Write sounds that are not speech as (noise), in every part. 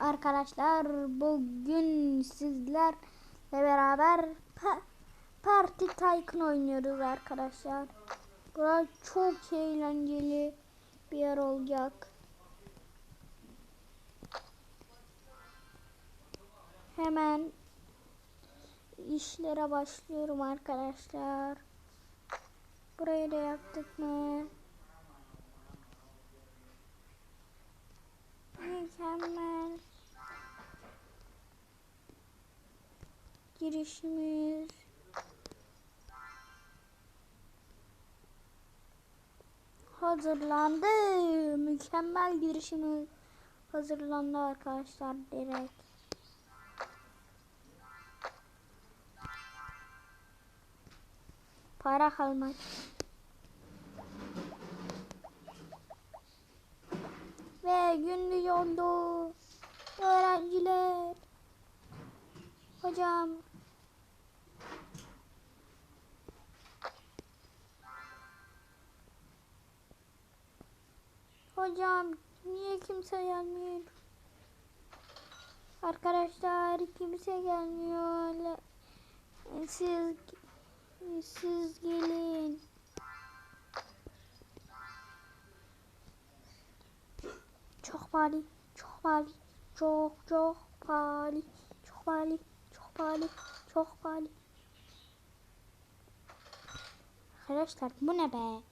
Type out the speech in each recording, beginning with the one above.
arkadaşlar bugün sizlerle beraber pa Party Tycoon oynuyoruz arkadaşlar. Burası çok eğlenceli bir yer olacak. Hemen işlere başlıyorum arkadaşlar. Burayı da yaptık mı? Mükemmel. Girişimiz. Hazırlandı. Mükemmel girişimiz hazırlandı arkadaşlar direkt. Para kalmadı. Ve gün yoldu. Öğrenciler. Hocam. Hocam niye kimse gelmiyor? Arkadaşlar kimse gelmiyor. Siz siz gelin. Çok pahalı, çok pahalı, çok çok pahalı, çok pahalı, çok pahalı, çok pahalı. Arkadaşlar bu ne be?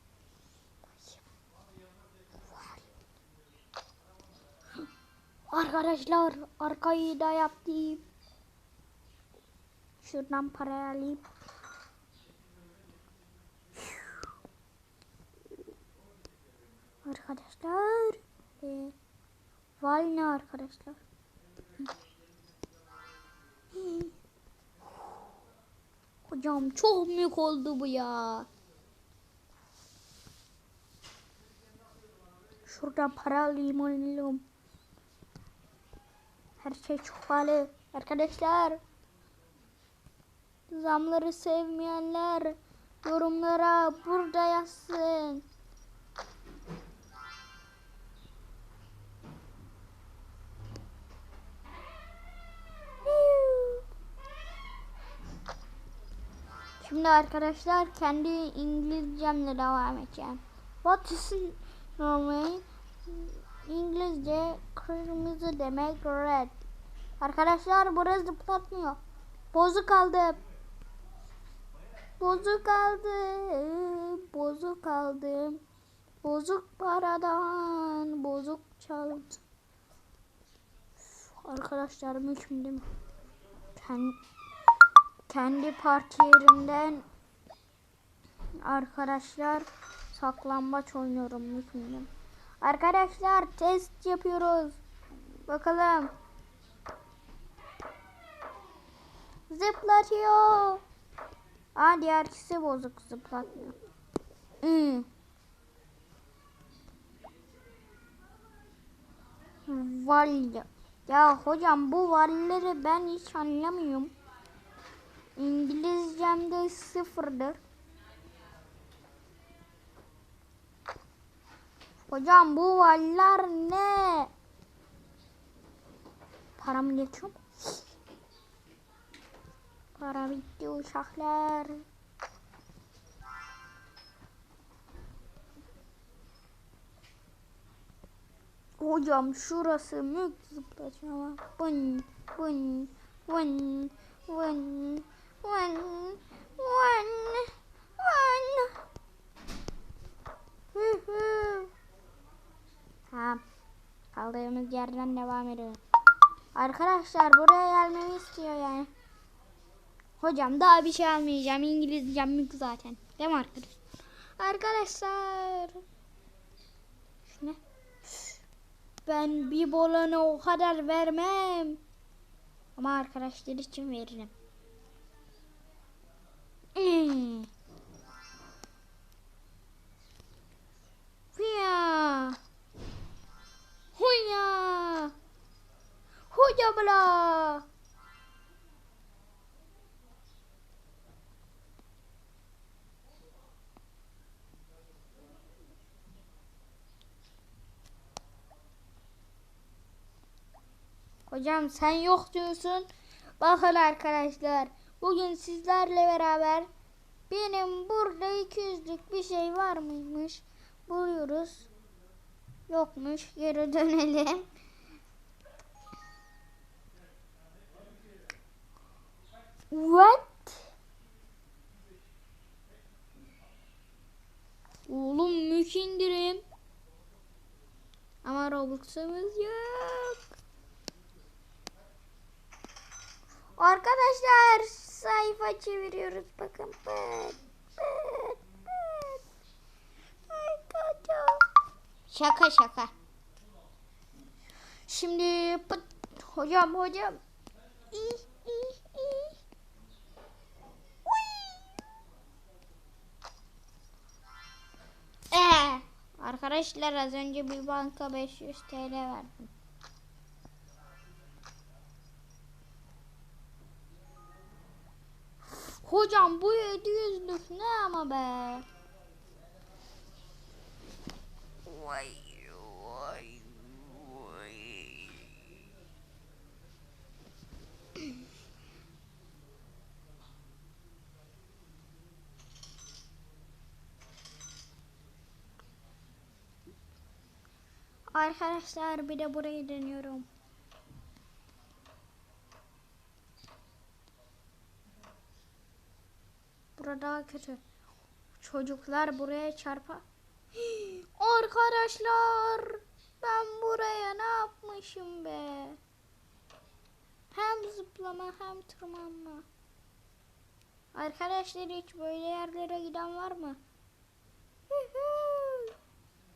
Arkadaşlar arkayı da yaptım. Şuradan parayı alayım. Arkadaşlar. Ee, Vay ne arkadaşlar. Hocam çok büyük oldu bu ya. Şuradan para alayım oynayalım. Her şey çok pahalı. Arkadaşlar. Zamları sevmeyenler yorumlara burada yazsın. Şimdi arkadaşlar kendi İngilizcemle devam edeceğim. What is Norway? İngilizce kırmızı demek red. Arkadaşlar burası zıplatmıyor. Bozuk aldım. Bozuk aldım. Bozuk aldım. Bozuk paradan bozuk çaldım. Arkadaşlar mümkün değil mi? Kendi, kendi parti yerimden arkadaşlar saklambaç oynuyorum mi? Arkadaşlar test yapıyoruz. Bakalım. Zıplatıyor. Aa diğer bozuk zıplatmıyor. Hmm. Valya. Ya hocam bu valleri ben hiç anlamıyorum. İngilizcemde sıfırdır. Hocam bu valler ne? Param geçiyor mu? Para bitti uşaklar. Hocam şurası mük zıplatıyor ama. Vın vın vın vın vın vın. Hı hı. Tamam. Kaldığımız yerden devam ediyoruz. Arkadaşlar buraya gelmemi istiyor yani. Hocam daha bir şey almayacağım. İngilizcem yok zaten. Değil mi arkadaşlar? Arkadaşlar. Şu ne? Ben bir bolana o kadar vermem. Ama arkadaşlar için veririm. Hocam sen yok diyorsun. Bakın arkadaşlar. Bugün sizlerle beraber benim burada 200'lük bir şey var mıymış? Buluyoruz. Yokmuş. Geri dönelim. What? Oğlum mük indirim. Ama Robux'umuz yok. Arkadaşlar sayfa çeviriyoruz bakın. Pıt. Arkadaşlar. Şaka şaka. Şimdi pıt. hocam hocam. Ee, arkadaşlar az önce bir banka 500 TL verdim. Hocam bu 700'lük ne ama be? Vay vay vay. Arkadaşlar bir de burayı deniyorum. Burada daha kötü. Çocuklar buraya çarpa. (gasps) Arkadaşlar ben buraya ne yapmışım be? Hem zıplama hem tırmanma. Arkadaşlar hiç böyle yerlere giden var mı? (laughs)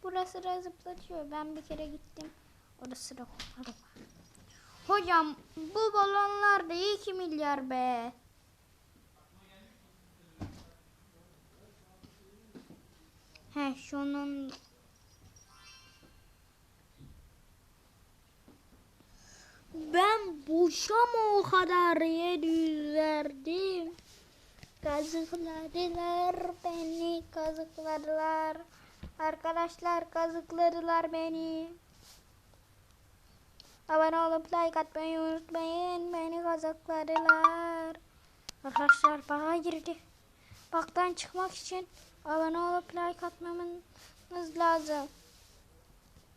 Burası da zıplatıyor. Ben bir kere gittim. Orası da koparım. Hocam bu balonlar da 2 milyar be. He şunun Ben boşa mı o kadar 700 verdim? Kazıkladılar beni kazıkladılar. Arkadaşlar kazıkladılar beni. Abone olup like atmayı unutmayın. Beni kazıkladılar. Arkadaşlar bağa girdi. Baktan çıkmak için abone olup like atmamız lazım.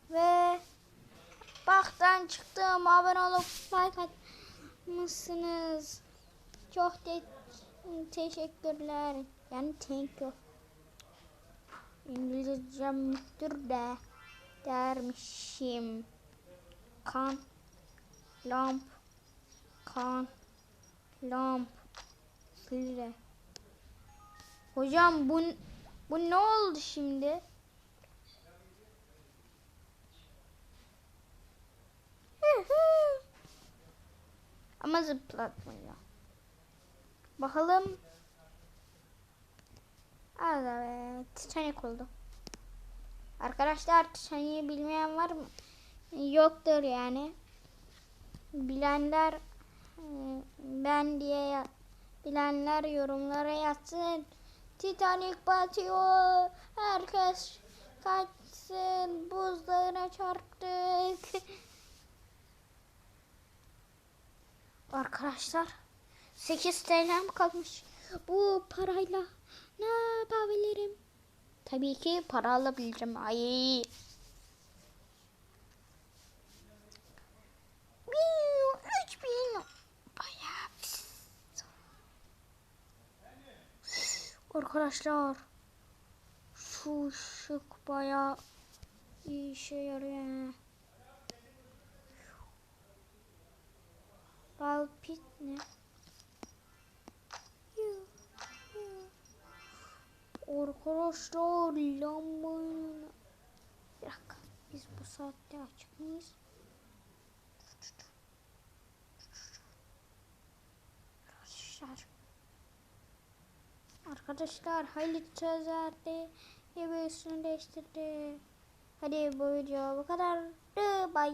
Ve baktan çıktım abone olup like atmışsınız. Çok te teşekkürler. Yani thank you. İngilizce müdür de dermişim. Kan, lamp, kan, lamp, file. Hocam bu bu ne oldu şimdi? (laughs) Ama zıplatmıyor. Bakalım. Evet, Titanic oldu. Arkadaşlar Titanic'i bilmeyen var mı? Yoktur yani. Bilenler e, ben diye bilenler yorumlara yazsın. Titanic batıyor. Herkes kaçsın. Buzdağına çarptık. (laughs) Arkadaşlar 8 TL'm kalmış. Bu parayla ne yapabilirim? Tabii ki para alabileceğim. Ay. Arkadaşlar şu ışık bayağı iyi işe yarıyor. Balpit ne? Yuh, yuh. Arkadaşlar lambanın bir biz bu saatte açık mıyız? Arkadaşlar Arkadaşlar Halit Sözer'de evi üstünü değiştirdi. Hadi bu video bu kadar. Bye.